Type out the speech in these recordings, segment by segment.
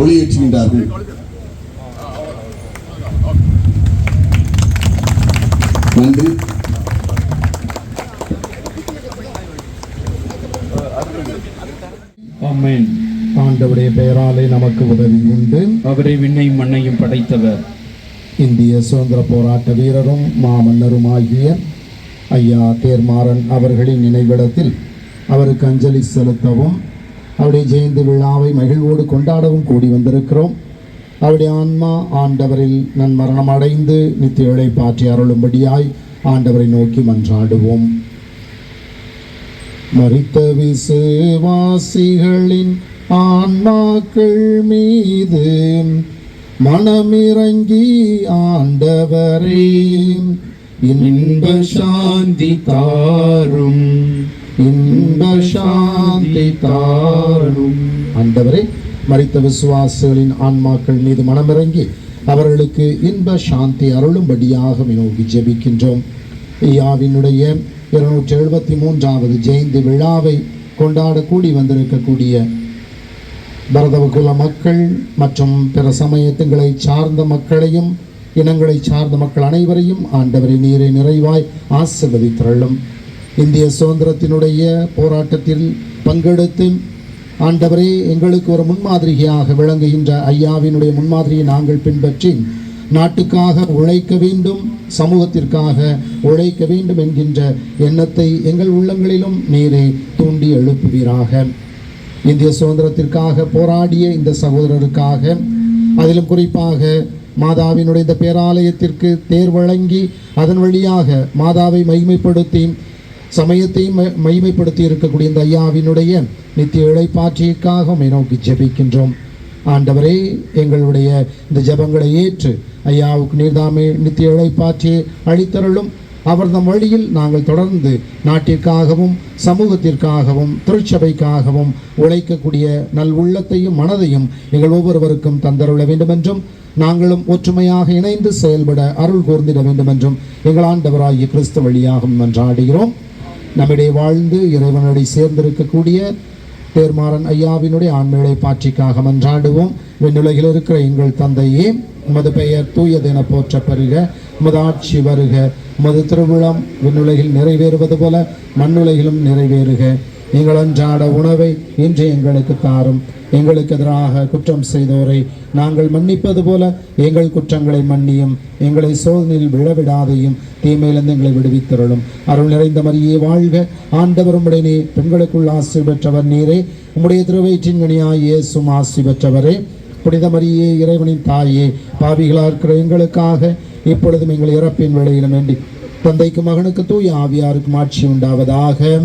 ஒளியேற்றுகின்றார்கள் நன்றி. ஆமென். ஆண்டவருடைய பெயராலே நமக்கு உதவி உண்டு. அவரை விண்ணையும் மண்ணையும் படைத்தவர். இந்திய சுதந்திர போராட்ட வீரரும் மாமன்னருமாகிய ஐயா தேர்மாறன் அவர்களின் நினைவிடத்தில் அவருக்கு அஞ்சலி செலுத்தவும் அவருடைய ஜெயந்தி விழாவை மகிழ்வோடு கொண்டாடவும் கூடி வந்திருக்கிறோம். அவருடைய ஆன்மா ஆண்டவரில் நன்மரணம் அடைந்து நித்திய பாற்றி அருளும்படியாய் ஆண்டவரை நோக்கி மன்றாடுவோம். மறித்த விசுவாசிகளின் ஆன்மாக்கள் மீது மனமிறங்கி ஆண்டவரே இன்ப சாந்தி தாரும். இன்ப சாந்தி தாரும் ஆண்டவரே மரித்த விசுவாசிகளின் ஆன்மாக்கள் மீது மனமிறங்கி அவர்களுக்கு இன்ப சாந்தி அருளும்படியாக நோக்கி ஜெபிக்கின்றோம். ஐயாவினுடைய இருநூற்றி எழுபத்தி மூன்றாவது ஜெயந்தி விழாவை கொண்டாட கூடி வந்திருக்கக்கூடிய பரதவகுல மக்கள் மற்றும் பிற சமயத்துங்களை சார்ந்த மக்களையும் இனங்களை சார்ந்த மக்கள் அனைவரையும் ஆண்டவரை நீரை நிறைவாய் ஆசிர்வதித்தருளும். இந்திய சுதந்திரத்தினுடைய போராட்டத்தில் பங்கெடுத்து ஆண்டவரே எங்களுக்கு ஒரு முன்மாதிரியாக விளங்குகின்ற ஐயாவினுடைய முன்மாதிரியை நாங்கள் பின்பற்றி நாட்டுக்காக உழைக்க வேண்டும் சமூகத்திற்காக உழைக்க வேண்டும் என்கின்ற எண்ணத்தை எங்கள் உள்ளங்களிலும் நீரே தூண்டி எழுப்புவீராக. இந்திய சுதந்திரத்திற்காக போராடிய இந்த சகோதரருக்காக அதிலும் குறிப்பாக மாதாவினுடைய இந்த பேராலயத்திற்கு தேர் வழங்கி அதன் வழியாக மாதாவை மகிமைப்படுத்தி சமயத்தை ம- மகிமைப்படுத்தி இருக்கக்கூடிய இந்த ஐயாவினுடைய நித்திய இழைப்பாற்றியக்காக நோக்கி ஜெபிக்கின்றோம். ஆண்டவரே எங்களுடைய இந்த ஜெபங்களை ஏற்று ஐயாவுக்கு நீர்தாமே நித்திய இழைப்பாற்றியை அளித்தருளும். அவர் தம் வழியில் நாங்கள் தொடர்ந்து நாட்டிற்காகவும் சமூகத்திற்காகவும் திருச்சபைக்காகவும் உழைக்கக்கூடிய நல் உள்ளத்தையும் மனதையும் எங்கள் ஒவ்வொருவருக்கும் தந்தருள வேண்டுமென்றும் நாங்களும் ஒற்றுமையாக இணைந்து செயல்பட அருள் கூர்ந்திட வேண்டுமென்றும் எங்கள் ஆண்டவராகிய கிறிஸ்து வழியாகவும் நன்றாடுகிறோம். நம்மிடையே வாழ்ந்து இறைவனடி சேர்ந்திருக்கக்கூடிய தேர்மாறன் ஐயாவினுடைய ஆண்மையை பாட்சிக்காக மன்றாடுவோம். விண்ணுலகில் இருக்கிற எங்கள் தந்தையே உமது பெயர் தூயதென போற்ற பெறுக உமது ஆட்சி வருக. உமது திருவிழம் விண்ணுலகில் நிறைவேறுவது போல மண்ணுலகிலும் நிறைவேறுக. எங்கள் அன்றாட உணவை இன்று எங்களுக்கு தாரும். எங்களுக்கு எதிராக குற்றம் செய்தோரை நாங்கள் மன்னிப்பது போல எங்கள் குற்றங்களை மன்னியும். எங்களை சோதனையில் விழவிடாதையும் தீமையிலிருந்து எங்களை விடுவித்தருளும். அருள் நிறைந்த மரியே வாழ்க. ஆண்டவரும் உடனே பெண்களுக்குள் ஆசி பெற்றவர் நீரே. உம்முடைய திருவயிற்றின் கனியாய் இயேசும் ஆசி பெற்றவரே. புனித மரியே இறைவனின் தாயே பாவிகளாக இருக்கிற எங்களுக்காக இப்பொழுதும் எங்கள் இறப்பின் வேளையிலும் வேண்டி தந்தைக்கு மகனுக்கு தூய் ஆவியாருக்கும் ஆட்சி உண்டாவதாக.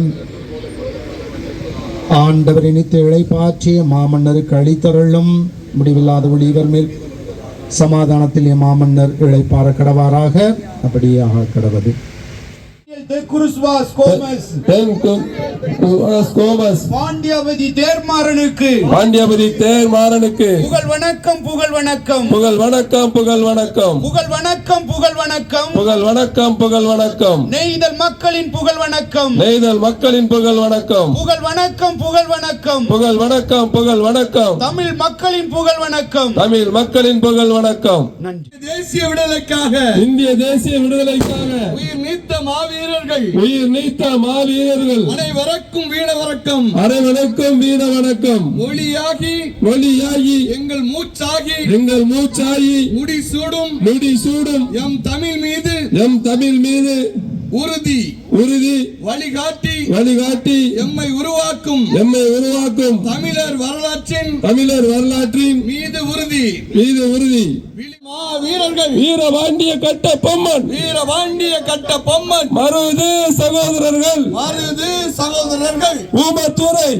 ஆண்டவர் இனித்து இழைப்பாற்றிய மாமன்னருக்கு அழித்தருளும் முடிவில்லாத ஒளிவர் மேல். சமாதானத்தில் என் மாமன்னர் இழைப்பார கடவாராக. அப்படியே ஆக கடவது. De பாண்டியாவதி தேர்மாறனுக்கு பாண்டியபதி தேர் மாறனுக்கு புகழ் வணக்கம் புகழ் வணக்கம் புகழ் வணக்கம் புகழ் வணக்கம் புகழ் வணக்கம் புகழ் வணக்கம் புகழ் வணக்கம் புகழ் வணக்கம் நெய்தல் மக்களின் புகழ் வணக்கம் நெய்தல் மக்களின் புகழ் வணக்கம் புகழ் வணக்கம் புகழ் வணக்கம் புகழ் வணக்கம் புகழ் வணக்கம் தமிழ் மக்களின் புகழ் வணக்கம் தமிழ் மக்களின் புகழ் வணக்கம் நன்றி தேசிய விடுதலைக்காக இந்திய தேசிய விடுதலைக்காக உயிர் நீத்த மாவீரர்கள் உயிர் நீத்த மாவீரர்கள். அனைவருக்கும் வீர வணக்கம் அனைவருக்கும் வீர வணக்கம் மொழியாகி மொழியாகி எங்கள் மூச்சாகி. எங்கள் முடி சூடும். நுடி சூடும். எம் தமிழ் மீது. எம் தமிழ் மீது. உறுதி. உறுதி. வழிகாட்டி. வழிகாட்டி. எம்மை உருவாக்கும். எம்மை உருவாக்கும். தமிழர் வரலாற்றின். தமிழர் வரலாற்றின். மீது உறுதி. மீது உறுதி. வீரர்கள் வீரபாண்டிய கட்ட பொம்மன். வீரபாண்டிய கட்ட பொம்மன். மருது சகோதரர்கள். மருது சகோதரர்கள். ஊமத்துறை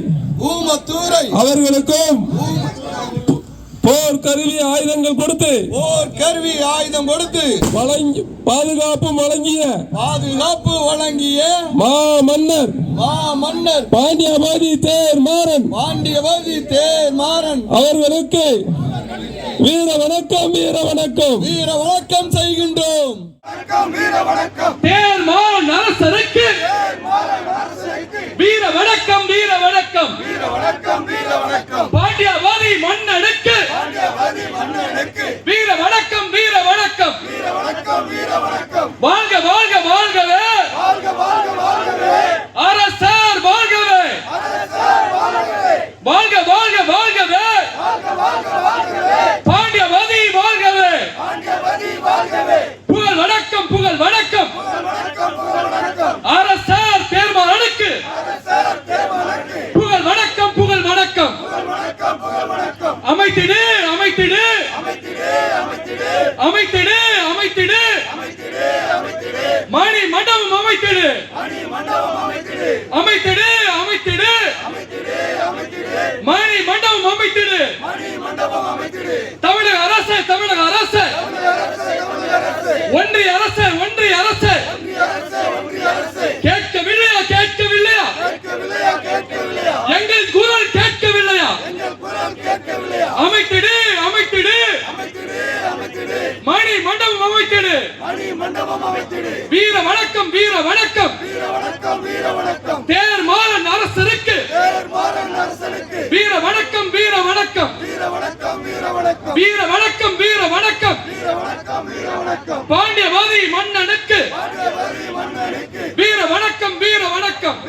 ஊமத்தூரை. அவர்களுக்கும் போர் கருவி ஆயுதங்கள் கொடுத்து ஓர் கருவி ஆயுதம் கொடுத்து வழங்கி பாதுகாப்பு வழங்கிய பாதுகாப்பு வழங்கிய மா மன்னர் மா மன்னர் பாண்டியபாதி தேர் மாறன். பாண்டியவாதி தேர் மாறன். அவர்களுக்கு வீர வணக்கம் வீர வணக்கம் வீர வணக்கம் செய்கின்றோம் தேர்மான் அரசருக்கு. வீர வணக்கம் வீர வணக்கம் பாண்டியவாதி மன்னனுக்கு வீர வணக்கம் வீர வணக்கம் வாழ்க வாழ்க வாழ்கவே அரசர் வாழ்கவே வாழ்க வாழ்க வாழ்கவே பாண்டியவாதி வாழ்கவே புகழ் வணக்கம் புகழ் வணக்கம் அரசர் தேர்மானுக்கு புகழ் வணக்கம் புகழ் வணக்கம் அமைத்திடு அமைத்திடு அமைத்திடு அமைத்திடு மணி மண்டபம் அமைத்திடு அமைத்திடு அமைத்திடு மணி மண்டபம் அமைத்திடு தமிழக அரசு தமிழக அரசு ஒன்றிய அரசு ஒன்றிய அரசு கேட்கவில்லையா கேட்கவில்லையா எங்கள் குரல் கேட்கவில்லையா அமைத்திடு அமைத்திடு மணி மண்டபம் அமைத்திடு. வீர வணக்கம் வீர வணக்கம். தேர் மாறன் அரசருக்கு வீர வணக்கம் வீர வணக்கம். வீர வணக்கம் வீர வணக்கம். பாண்டியவாதி மன்னனுக்கு. வீர வணக்கம் வீர வணக்கம்.